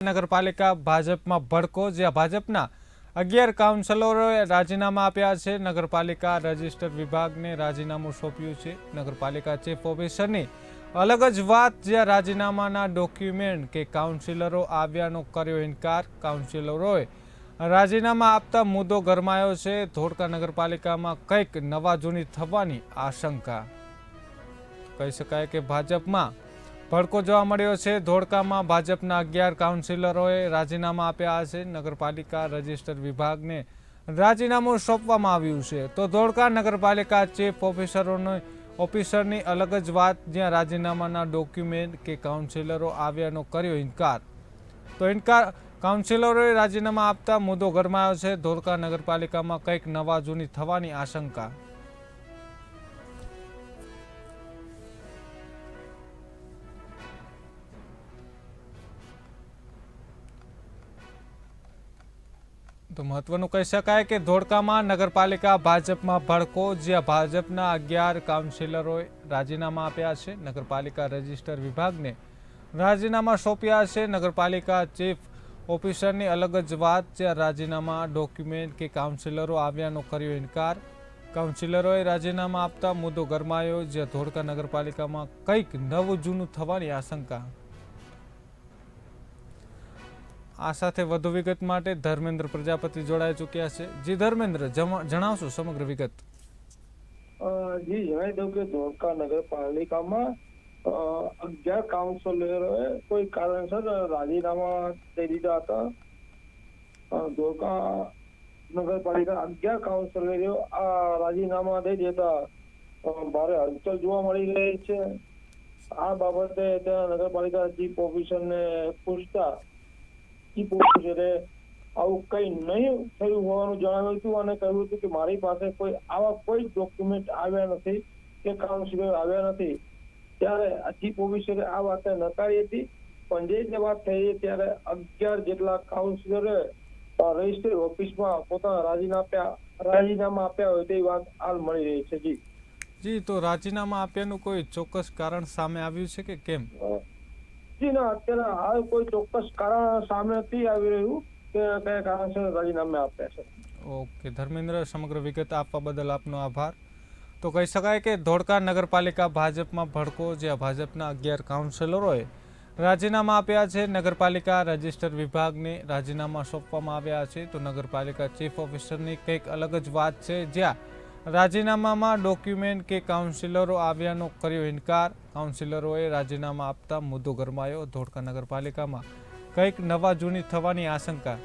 નગરપાલિકા ભાજપમાં ભડકો જ્યાં ભાજપના અગિયાર કાઉન્સિલરોએ રાજીનામા આપ્યા છે. નગરપાલિકા રજિસ્ટર વિભાગને રાજીનામું સોંપ્યું છે. નગરપાલિકા ચીફ ઓફિસરની અલગ જ વાત જ્યાં રાજીનામાના ડોક્યુમેન્ટ કે કાઉન્સિલરો આવ્યાનો કર્યો ઇનકાર. કાઉન્સિલરોએ રાજીનામા આપતા મુદ્દો ગરમાયો છે. ધોળકા નગરપાલિકામાં કંઈક નવા જૂની થવાની આશંકા. કહી શકાય કે ભાજપમાં ભડકો જોવા મળ્યો છે. ધોળકામાં ભાજપના અગિયાર કાઉન્સિલરોએ રાજીનામા આપ્યા છે. નગરપાલિકા રજિસ્ટર વિભાગને રાજીનામું સોંપવામાં આવ્યું છે. તો ધોળકા નગરપાલિકા ચીફ ઓફિસરોને, ઓફિસરની અલગ જ વાત, જ્યાં રાજીનામાના ડોક્યુમેન્ટ કે કાઉન્સિલરો આવ્યાનો કર્યો ઇનકાર. તો ઇનકાર, કાઉન્સિલરોએ રાજીનામા આપતા મુદ્દો ગરમાયો છે. ધોળકા નગરપાલિકામાં કંઈક નવા જૂની થવાની આશંકા તો મહત્વનું કહી શકાય કે ધોળકામાં નગરપાલિકા ભાજપમાં ભડકો, જ્યાં ભાજપના અગિયાર કાઉન્સિલરોએ રાજીનામા આપ્યા છે. નગરપાલિકા રજિસ્ટર વિભાગને રાજીનામા સોંપ્યા છે. નગરપાલિકા ચીફ ઓફિસરની અલગ જ વાત, જ્યાં રાજીનામા ડોક્યુમેન્ટ કે કાઉન્સિલરો આવ્યાનો કર્યો ઇનકાર. કાઉન્સિલરોએ રાજીનામા આપતા મુદ્દો ગરમાયો, જ્યાં ધોળકા નગરપાલિકામાં કંઈક નવું જૂનું થવાની આશંકા આ સાથે વધુ વિગત માટે ધર્મેન્દ્ર પ્રજાપતિ જોડાઈ ચૂક્યા છે. જી ધર્મેન્દ્ર જણાવશો સમગ્ર વિગત. જી, જણાવી દઉં કે ધોળકા નગરપાલિકામાં અગિયાર કાઉન્સિલરોએ કોઈ કારણસર રાજીનામા દઈ દીધા હતા. ધોળકા નગરપાલિકા અગિયાર કાઉન્સિલરો આ રાજીનામા દઈ દેતા ભારે હલચલ જોવા મળી રહી છે. આ બાબતે ત્યાં નગરપાલિકા ચીફ ઓફિસરને પૂછતા ચીફ ઓફિસરે આવું કઈ નહીં થયું હોવાનું જણાવ્યું હતું અને કહ્યું હતું કે મારી પાસે કોઈ આવા કોઈ ડોક્યુમેન્ટ આવ્યા નથી કે કાઉન્સિલર આવ્યા નથી. ત્યારે ચીફ ઓફિસરે આ વાતને નકારી હતી. પણ જે જે વાત થઈ ત્યારે અગિયાર જેટલા કાઉન્સિલરે રજિસ્ટર ઓફિસમાં પોતાના રાજીનામા આપ્યા. રાજીનામા આપ્યા હોય તેવી વાત હાલ મળી રહી છે. જી. જી તો રાજીનામા આપ્યાનું કોઈ ચોક્કસ કારણ સામે આવ્યું છે કે કેમ? જી ના, અત્યારે હાલ કોઈ ચોક્કસ કારણ સામે નથી આવી રહ્યું કે કયા કારણસર રાજીનામે આપ્યા છે. ઓકે, ધર્મેન્દ્ર, સમગ્ર વિગત આપવા બદલ આપનો આભાર. તો કહી શકાય કે ધોળકા નગરપાલિકા ભાજપમાં ભડકો જ્યાં ભાજપના અગિયાર કાઉન્સિલરોએ રાજીનામા આપ્યા છે, નગરપાલિકા રજિસ્ટર વિભાગને રાજીનામા સોંપવામાં આવ્યા છે, તો નગરપાલિકા ચીફ ઓફિસરની કંઈક અલગ જ વાત છે, જ્યાં રાજીનામામાં ડોક્યુમેન્ટ કે કાઉન્સિલરો આવ્યાનો કર્યો ઇનકાર. કાઉન્સિલરોએ રાજીનામા આપતા મુદ્દો ગરમાયો ધોળકા નગરપાલિકામાં. કંઈક નવા જૂની થવાની આશંકા.